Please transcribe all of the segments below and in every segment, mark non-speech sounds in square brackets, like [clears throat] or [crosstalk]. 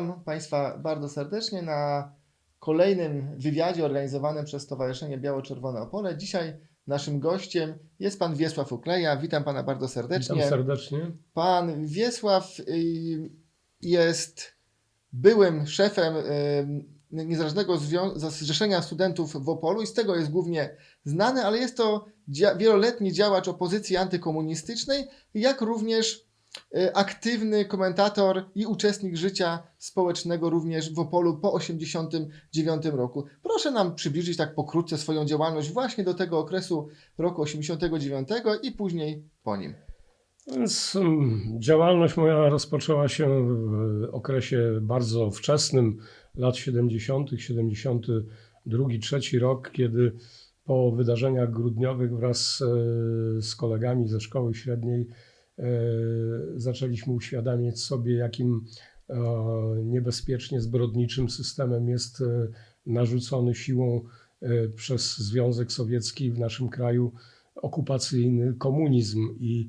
Witam Państwa bardzo serdecznie na kolejnym wywiadzie organizowanym przez Stowarzyszenie Biało-Czerwone Opole. Dzisiaj naszym gościem jest Pan Wiesław Ukleja. Witam Pana bardzo serdecznie. Witam serdecznie. Pan Wiesław y, jest byłym szefem y, Niezależnego Zrzeszenia Studentów w Opolu i z tego jest głównie znany, ale jest to wieloletni działacz opozycji antykomunistycznej, jak również aktywny komentator i uczestnik życia społecznego również w Opolu po 1989 roku. Proszę nam przybliżyć tak pokrótce swoją działalność właśnie do tego okresu roku 89 i później po nim. Więc mm, działalność moja rozpoczęła się w okresie bardzo wczesnym, lat 70., 72, 3 rok, kiedy po wydarzeniach grudniowych wraz e, z kolegami ze szkoły średniej zaczęliśmy uświadamiać sobie, jakim e, niebezpiecznie zbrodniczym systemem jest e, narzucony siłą e, przez Związek Sowiecki w naszym kraju okupacyjny komunizm. I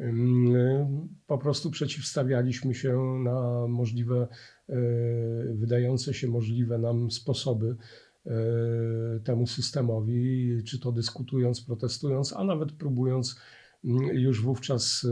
Ym, Po prostu przeciwstawialiśmy się na możliwe, e, wydające się możliwe nam sposoby e, temu systemowi, czy to dyskutując, protestując, a nawet próbując mm, już wówczas e,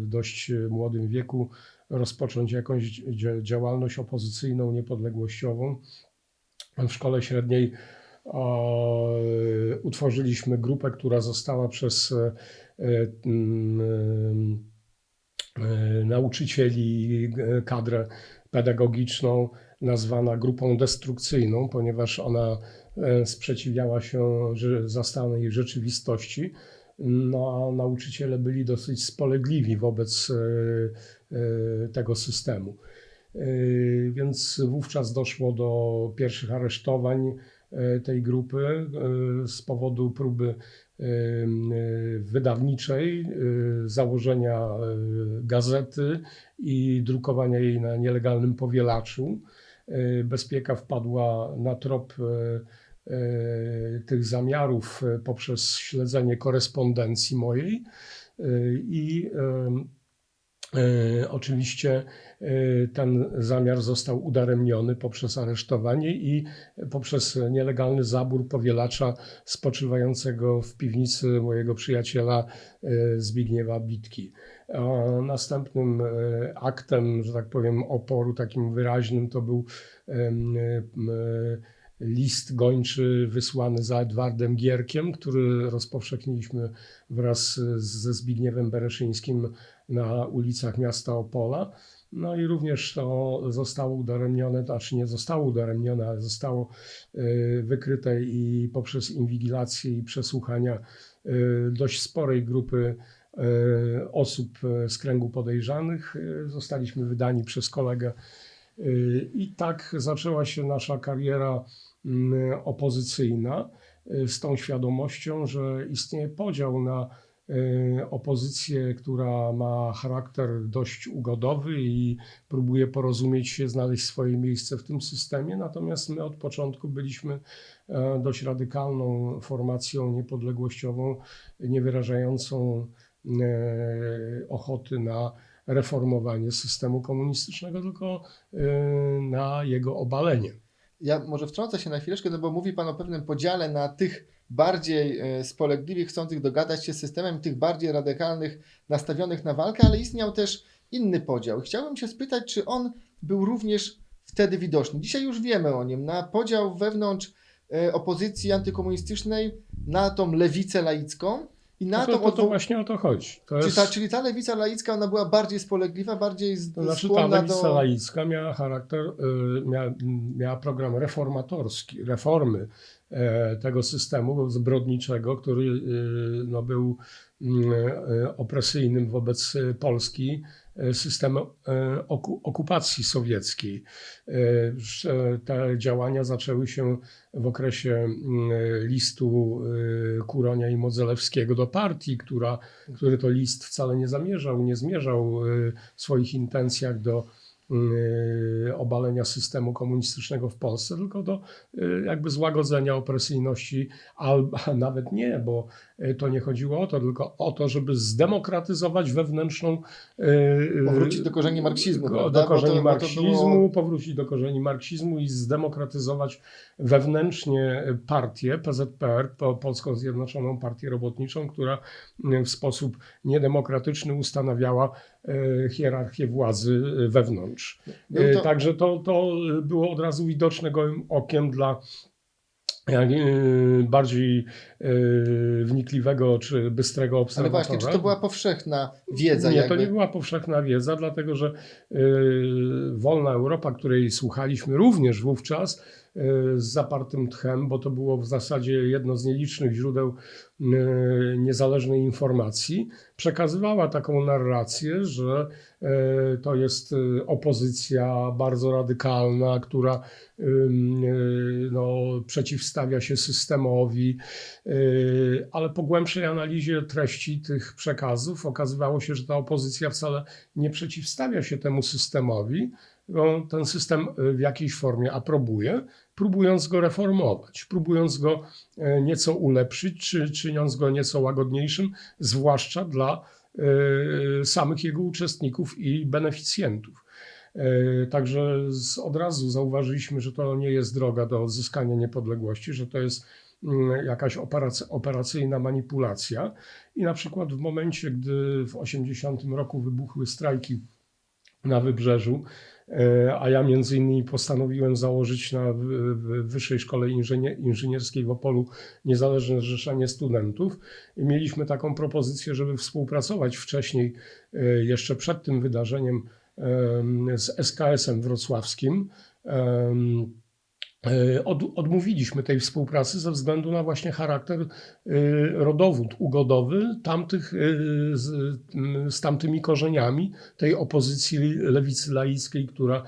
w dość młodym wieku rozpocząć jakąś dzia- działalność opozycyjną, niepodległościową. W szkole średniej utworzyliśmy grupę, która została przez e, e, nauczycieli, kadrę pedagogiczną nazwana grupą destrukcyjną, ponieważ ona e, sprzeciwiała się zastanej rzeczywistości. No, nauczyciele byli dosyć spolegliwi wobec e, e, tego systemu. E, Więc wówczas doszło do pierwszych aresztowań tej grupy z powodu próby wydawniczej, założenia gazety i drukowania jej na nielegalnym powielaczu. Bezpieka wpadła na trop tych zamiarów e, poprzez śledzenie korespondencji mojej e, i E, Oczywiście ten zamiar został udaremniony poprzez aresztowanie i poprzez nielegalny zabór powielacza spoczywającego w piwnicy mojego przyjaciela Zbigniewa Bitki. A Następnym aktem, że tak powiem, oporu takim wyraźnym to był list gończy wysłany za Edwardem Gierkiem, który rozpowszechniliśmy wraz ze Zbigniewem Bereszyńskim na ulicach miasta Opola. No i również to zostało udaremnione, znaczy nie zostało udaremnione, ale zostało y, wykryte i poprzez inwigilację i przesłuchania y, dość sporej grupy y, osób z kręgu podejrzanych. Zostaliśmy wydani przez kolegę. I tak zaczęła się nasza kariera opozycyjna y, z tą świadomością, że istnieje podział na y, opozycję, która ma charakter dość ugodowy i próbuje porozumieć się, znaleźć swoje miejsce w tym systemie. Natomiast my od początku byliśmy e, dość radykalną formacją niepodległościową, nie wyrażającą e, ochoty na reformowanie systemu komunistycznego, tylko na jego obalenie. Ja może wtrącę się na chwileczkę, no bo mówi Pan o pewnym podziale na tych bardziej e, spolegliwych, chcących dogadać się z systemem, tych bardziej radykalnych, nastawionych na walkę, ale istniał też inny podział. Chciałbym się spytać, czy on był również wtedy widoczny. Dzisiaj już wiemy o nim, na podział wewnątrz e, opozycji antykomunistycznej na tą lewicę laicką i na No to, to, to odwo- właśnie o to chodzi. To Czy jest, ta, czyli ta lewica laicka, ona była bardziej spolegliwa, bardziej z, to znaczy ta skłonna lewica do... laicka miała charakter, y, miała, miała program reformatorski, reformy e, tego systemu zbrodniczego, który y, no, był mm, e, opresyjnym wobec Polski e, systemem e, oku, okupacji sowieckiej. E, Te działania zaczęły się w okresie mm, listu Kuronia i Modzelewskiego do partii, która, który to list wcale nie zamierzał, nie zmierzał w swoich intencjach do obalenia systemu komunistycznego w Polsce, tylko do jakby złagodzenia opresyjności, albo nawet nie, bo to nie chodziło o to, tylko o to, żeby zdemokratyzować wewnętrzną. y, Powrócić do korzeni marksizmu? Do to- korzeni to marksizmu, było- powrócić do korzeni marksizmu i zdemokratyzować wewnętrznie partię PZPR, po- Polską Zjednoczoną Partię Robotniczą, która y, w sposób niedemokratyczny ustanawiała y, hierarchię władzy y, wewnątrz. Y, to- Także to, to było od razu widoczne gołym okiem dla y, bardziej y, wnikliwego czy bystrego Ale obserwatora. właśnie, czy to była powszechna wiedza? Nie, jakby? to nie była powszechna wiedza, dlatego że y, Wolna Europa, której słuchaliśmy również wówczas y, z zapartym tchem, bo to było w zasadzie jedno z nielicznych źródeł y, niezależnej informacji, przekazywała taką narrację, że y, to jest y, opozycja bardzo radykalna, która no, przeciwstawia się systemowi, ale po głębszej analizie treści tych przekazów okazywało się, że ta opozycja wcale nie przeciwstawia się temu systemowi, ten system y, w jakiejś formie aprobuje, próbując go reformować, próbując go e, nieco ulepszyć, czy czyniąc go nieco łagodniejszym, zwłaszcza dla e, samych jego uczestników i beneficjentów. E, Także z, od razu zauważyliśmy, że to nie jest droga do odzyskania niepodległości, że to jest mm, jakaś operac- operacyjna manipulacja. I na przykład w momencie, gdy w 80 roku wybuchły strajki na wybrzeżu, a ja między innymi postanowiłem założyć na Wyższej Szkole Inżynie- Inżynierskiej w Opolu Niezależne Zrzeszenie Studentów. I mieliśmy taką propozycję, żeby współpracować wcześniej, e, jeszcze przed tym wydarzeniem em, z SKS-em wrocławskim. E, Od, odmówiliśmy tej współpracy ze względu na właśnie charakter y, rodowód ugodowy tamtych, y, z, z tamtymi korzeniami tej opozycji lewicy laickiej, która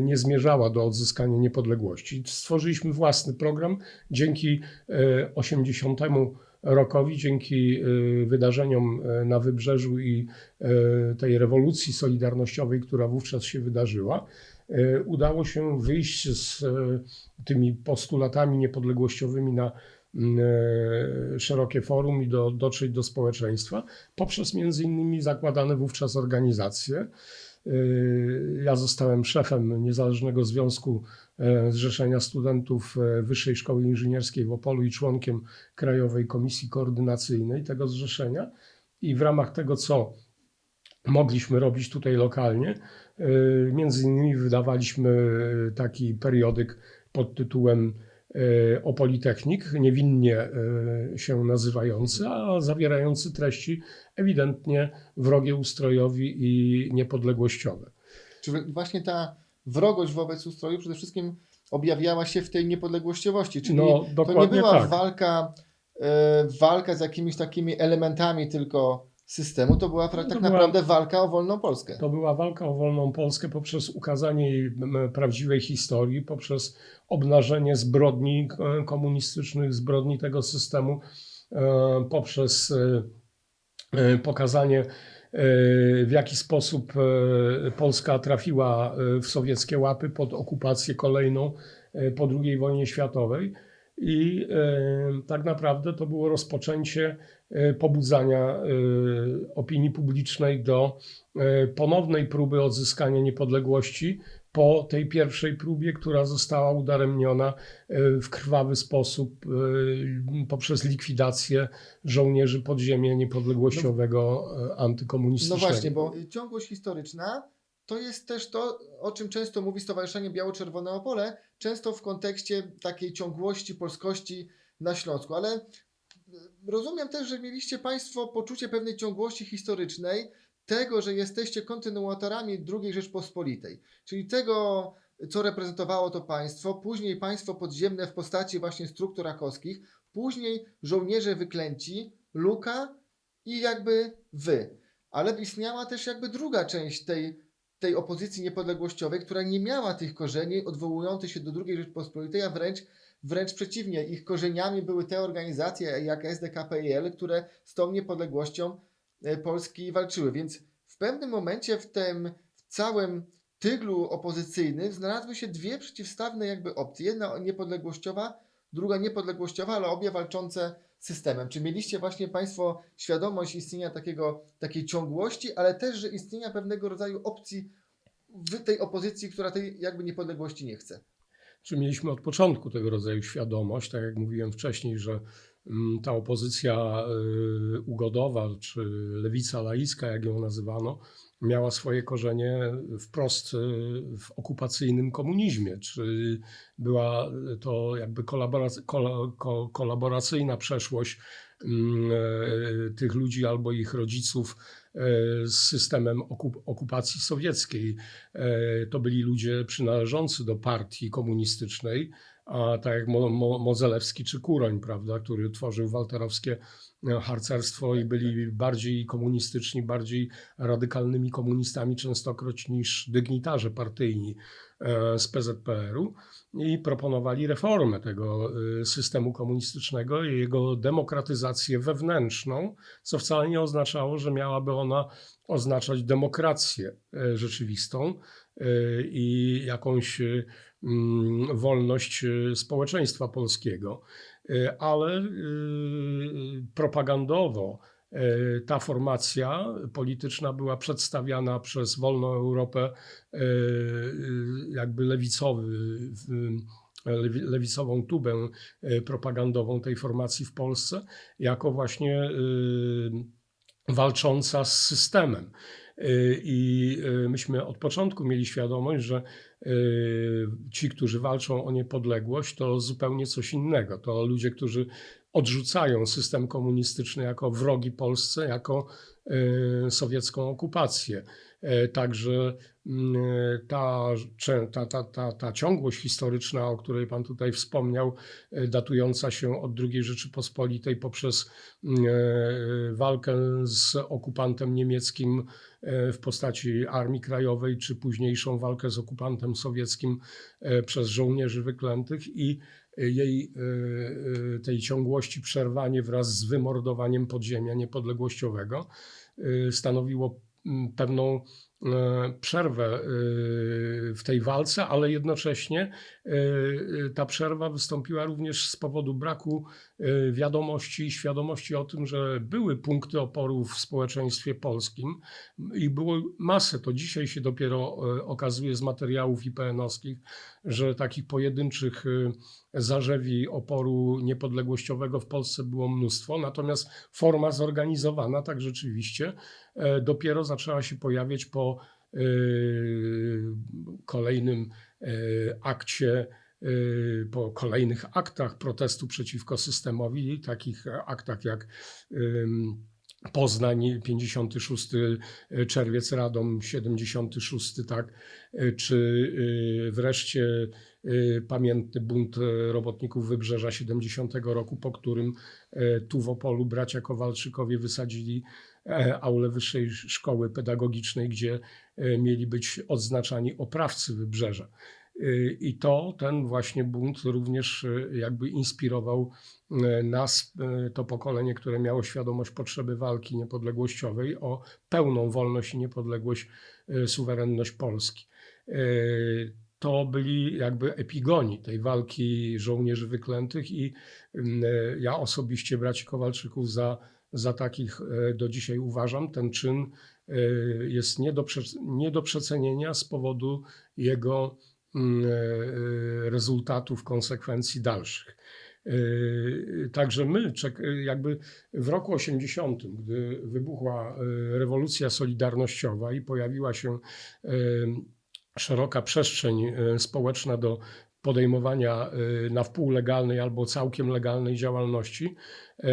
nie zmierzała do odzyskania niepodległości. Stworzyliśmy własny program dzięki y, 80 rokowi, dzięki wydarzeniom na Wybrzeżu i tej rewolucji solidarnościowej, która wówczas się wydarzyła. Y, Udało się wyjść z y, tymi postulatami niepodległościowymi na mm, e, szerokie forum i do, dotrzeć do społeczeństwa poprzez między innymi zakładane wówczas organizacje. Ja zostałem szefem Niezależnego Związku e, Zrzeszenia Studentów e, Wyższej Szkoły Inżynierskiej w Opolu i członkiem Krajowej Komisji Koordynacyjnej tego zrzeszenia. I w ramach tego, co mogliśmy robić tutaj lokalnie, między innymi wydawaliśmy y, taki periodyk pod tytułem y, o Politechnik, niewinnie się nazywający, a zawierający treści ewidentnie wrogie ustrojowi i niepodległościowe. Czy właśnie ta wrogość wobec ustroju przede wszystkim objawiała się w tej niepodległościowości? Czyli No, to nie była tak. walka, e, walka z jakimiś takimi elementami tylko systemu, to była No, tak to była- naprawdę walka o wolną Polskę. To była walka o wolną Polskę poprzez ukazanie jej prawdziwej historii, poprzez obnażenie zbrodni e, komunistycznych, zbrodni tego systemu, e, poprzez e, pokazanie, w jaki sposób Polska trafiła w sowieckie łapy pod okupację kolejną po II wojnie światowej. I tak naprawdę to było rozpoczęcie e, pobudzania e, opinii publicznej do e, ponownej próby odzyskania niepodległości po tej pierwszej próbie, która została udaremniona w krwawy sposób poprzez likwidację żołnierzy podziemia niepodległościowego No antykomunistycznego. właśnie, bo ciągłość historyczna to jest też to, o czym często mówi Stowarzyszenie Biało-Czerwone Opole, często w kontekście takiej ciągłości polskości na Śląsku, ale rozumiem też, że mieliście Państwo poczucie pewnej ciągłości historycznej, tego, że jesteście kontynuatorami II Rzeczpospolitej, czyli tego, co reprezentowało to państwo, później państwo podziemne w postaci właśnie struktur rakowskich, później żołnierze wyklęci, Luka i jakby wy. Ale istniała też jakby druga część tej, tej opozycji niepodległościowej, która nie miała tych korzeni odwołujących się do II Rzeczpospolitej, a wręcz, wręcz przeciwnie, ich korzeniami były te organizacje jak SDKPIL, które z tą niepodległością e, Polski walczyły. Więc w pewnym momencie w tym w całym tyglu opozycyjnym znalazły się dwie przeciwstawne jakby opcje. Jedna niepodległościowa, druga niepodległościowa, ale obie walczące systemem. Czy mieliście właśnie Państwo świadomość istnienia takiego, takiej ciągłości, ale też, że istnienia pewnego rodzaju opcji w tej opozycji, która tej jakby niepodległości nie chce? Czy mieliśmy od początku tego rodzaju świadomość, tak jak mówiłem wcześniej, że mm, ta opozycja y, ugodowa, czy lewica laicka, jak ją nazywano, miała swoje korzenie wprost y, w okupacyjnym komunizmie. Czy była to jakby kolabora- kola- ko- kolaboracyjna przeszłość mm, e, tych ludzi albo ich rodziców e, z systemem okup- okupacji sowieckiej. E, To byli ludzie przynależący do partii komunistycznej, a tak jak Mo- Mo- Mozelewski czy Kuroń, prawda, który tworzył walterowskie harcerstwo i byli bardziej komunistyczni, bardziej radykalnymi komunistami częstokroć niż dygnitarze partyjni e, z PZPR-u i proponowali reformę tego e, systemu komunistycznego i jego demokratyzację wewnętrzną, co wcale nie oznaczało, że miałaby ona oznaczać demokrację e, rzeczywistą i jakąś e, mm, wolność e, społeczeństwa polskiego, ale propagandowo ta formacja polityczna była przedstawiana przez Wolną Europę jakby lewicowy, lewicową tubę propagandową tej formacji w Polsce, jako właśnie walcząca z systemem. Y, I y, myśmy od początku mieli świadomość, że y, ci, którzy walczą o niepodległość, to zupełnie coś innego. To ludzie, którzy odrzucają system komunistyczny jako wrogi Polsce, jako y, sowiecką okupację. E, Także mm, ta, ta, ta, ta, ta ciągłość historyczna, o której Pan tutaj wspomniał, e, datująca się od II Rzeczypospolitej poprzez mm, e, walkę z okupantem niemieckim e, w postaci Armii Krajowej, czy późniejszą walkę z okupantem sowieckim e, przez żołnierzy wyklętych i jej e, e, tej ciągłości przerwanie wraz z wymordowaniem podziemia niepodległościowego e, stanowiło pewną przerwę e, w tej walce, ale jednocześnie e, e, ta przerwa wystąpiła również z powodu braku e, wiadomości i świadomości o tym, że były punkty oporu w społeczeństwie polskim i było masę. To dzisiaj się dopiero e, okazuje z materiałów IPN-owskich, że takich pojedynczych e, zarzewi oporu niepodległościowego w Polsce było mnóstwo, natomiast forma zorganizowana tak rzeczywiście e, dopiero zaczęła się pojawiać po e, kolejnym e, akcie, e, po kolejnych aktach protestu przeciwko systemowi, takich aktach jak Poznań 56 czerwiec, Radom 76, tak, czy y, wreszcie y, pamiętny bunt robotników Wybrzeża 70 roku, po którym tu w Opolu bracia Kowalczykowie wysadzili e, aulę Wyższej Szkoły Pedagogicznej, gdzie mieli być odznaczani oprawcy Wybrzeża. Y, I to, ten właśnie bunt również y, jakby inspirował nas, to pokolenie, które miało świadomość potrzeby walki niepodległościowej o pełną wolność i niepodległość, suwerenność Polski. To byli jakby epigoni tej walki żołnierzy wyklętych i ja osobiście braci Kowalczyków za, za takich y, do dzisiaj uważam. Ten czyn y, jest nie do, nie do przecenienia z powodu jego mm, e, rezultatów, konsekwencji dalszych. E, Także my, jakby w roku 80, gdy wybuchła e, rewolucja solidarnościowa i pojawiła się e, szeroka przestrzeń e, społeczna do podejmowania e, na wpół legalnej albo całkiem legalnej działalności, e,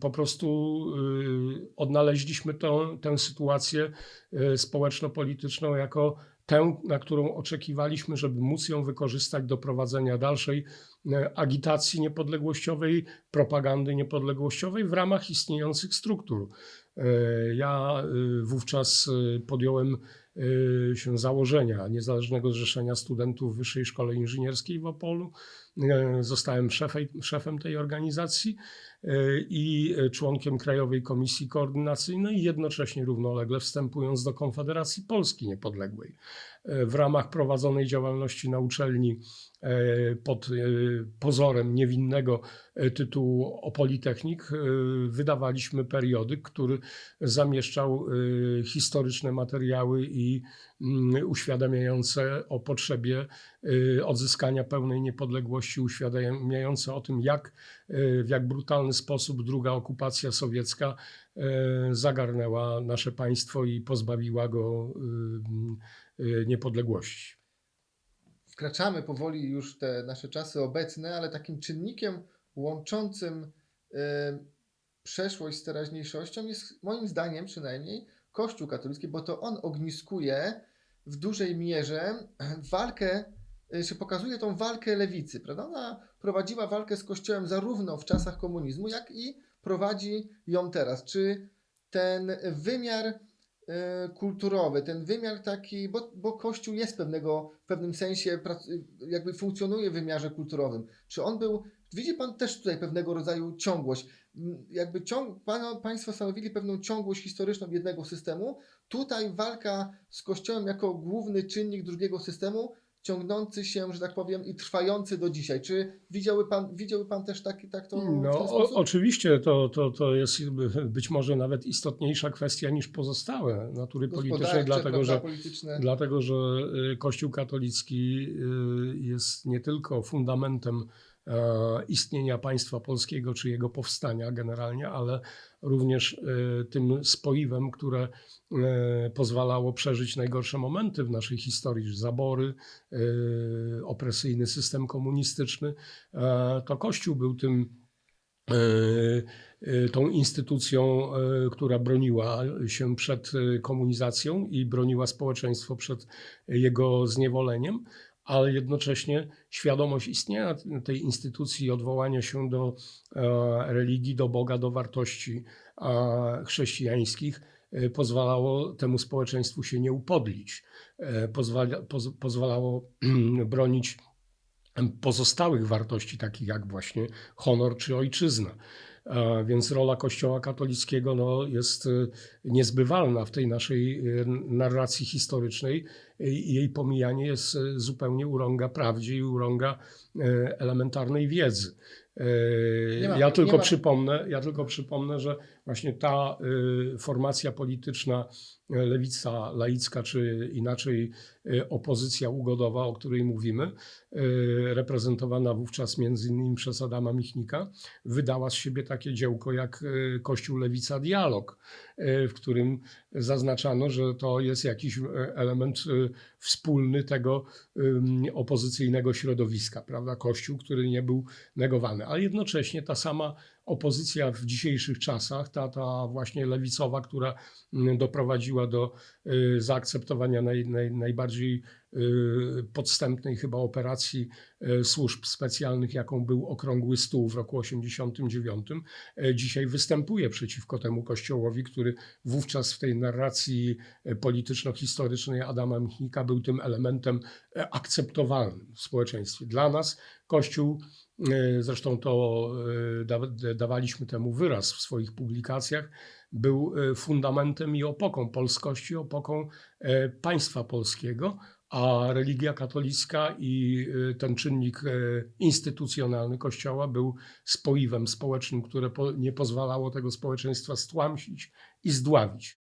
po prostu e, odnaleźliśmy tą, tę sytuację e, społeczno-polityczną jako tę, na którą oczekiwaliśmy, żeby móc ją wykorzystać do prowadzenia dalszej e, agitacji niepodległościowej, propagandy niepodległościowej w ramach istniejących struktur. Ja wówczas podjąłem y, się założenia Niezależnego Zrzeszenia Studentów Wyższej Szkoły Inżynierskiej w Opolu. Y, Zostałem szefem tej organizacji y, i członkiem Krajowej Komisji Koordynacyjnej jednocześnie równolegle wstępując do Konfederacji Polski Niepodległej. Y, W ramach prowadzonej działalności na uczelni pod pozorem niewinnego tytułu o Politechnik wydawaliśmy periodyk, który zamieszczał historyczne materiały i mm, uświadamiające o potrzebie e, odzyskania pełnej niepodległości, uświadamiające o tym, jak, e, w jak brutalny sposób druga okupacja sowiecka e, zagarnęła nasze państwo i pozbawiła go niepodległości. wkraczamy powoli już te nasze czasy obecne, ale takim czynnikiem łączącym przeszłość z teraźniejszością jest moim zdaniem przynajmniej Kościół katolicki, bo to on ogniskuje w dużej mierze [clears throat] walkę, e, czy pokazuje tą walkę lewicy, prawda? Ona prowadziła walkę z Kościołem zarówno w czasach komunizmu, jak i prowadzi ją teraz. Czy ten wymiar kulturowy, ten wymiar taki, bo, bo Kościół jest pewnego, w pewnym sensie, jakby funkcjonuje w wymiarze kulturowym. Czy on był, widzi Pan też tutaj pewnego rodzaju ciągłość, jakby ciąg, pan, Państwo stanowili pewną ciągłość historyczną jednego systemu, tutaj walka z Kościołem jako główny czynnik drugiego systemu, ciągnący się, że tak powiem, i trwający do dzisiaj. Czy widziałby Pan, widziałby pan też tak, tak to No, o, oczywiście to, to, to jest być może nawet istotniejsza kwestia niż pozostałe natury politycznej, Gospodarcze, dlatego że, polityczne. dlatego że y, Kościół katolicki y, jest nie tylko fundamentem istnienia państwa polskiego czy jego powstania generalnie, ale również e, tym spoiwem, które e, pozwalało przeżyć najgorsze momenty w naszej historii, zabory, e, opresyjny system komunistyczny. E, To Kościół był tym e, e, tą instytucją, e, która broniła się przed e, komunizacją i broniła społeczeństwo przed jego zniewoleniem, ale jednocześnie świadomość istnienia tej instytucji odwołania się do e, religii, do Boga, do wartości chrześcijańskich e, pozwalało temu społeczeństwu się nie upodlić. E, Pozwala, poz, pozwalało [clears throat] bronić pozostałych wartości, takich jak właśnie honor czy ojczyzna. Więc rola Kościoła katolickiego no, jest niezbywalna w tej naszej narracji historycznej jej pomijanie jest y, zupełnie urąga prawdzie i urąga y, elementarnej wiedzy. Nie ma- ja, tylko przypomnę, ja tylko przypomnę, że właśnie ta formacja polityczna, lewica laicka, czy inaczej opozycja ugodowa, o której mówimy, reprezentowana wówczas między innymi przez Adama Michnika, wydała z siebie takie dziełko jak Kościół Lewica Dialog, w którym zaznaczano, że to jest jakiś y, element y, wspólny tego opozycyjnego środowiska, prawda? Kościół, który nie był negowany, ale jednocześnie ta sama opozycja w dzisiejszych czasach, ta, ta właśnie lewicowa, która mm, doprowadziła do y, zaakceptowania naj, naj, najbardziej y, podstępnej chyba operacji y, służb specjalnych, jaką był Okrągły Stół w roku 89, y, dzisiaj występuje przeciwko temu kościołowi, który wówczas w tej narracji polityczno-historycznej Adama Michnika był tym elementem akceptowalnym w społeczeństwie. Dla nas Kościół Zresztą to e, da- dawaliśmy temu wyraz w swoich publikacjach. Był e, fundamentem i opoką polskości, opoką e, państwa polskiego, a religia katolicka i e, ten czynnik e, instytucjonalny Kościoła był spoiwem społecznym, które nie pozwalało tego społeczeństwa stłamsić i zdławić.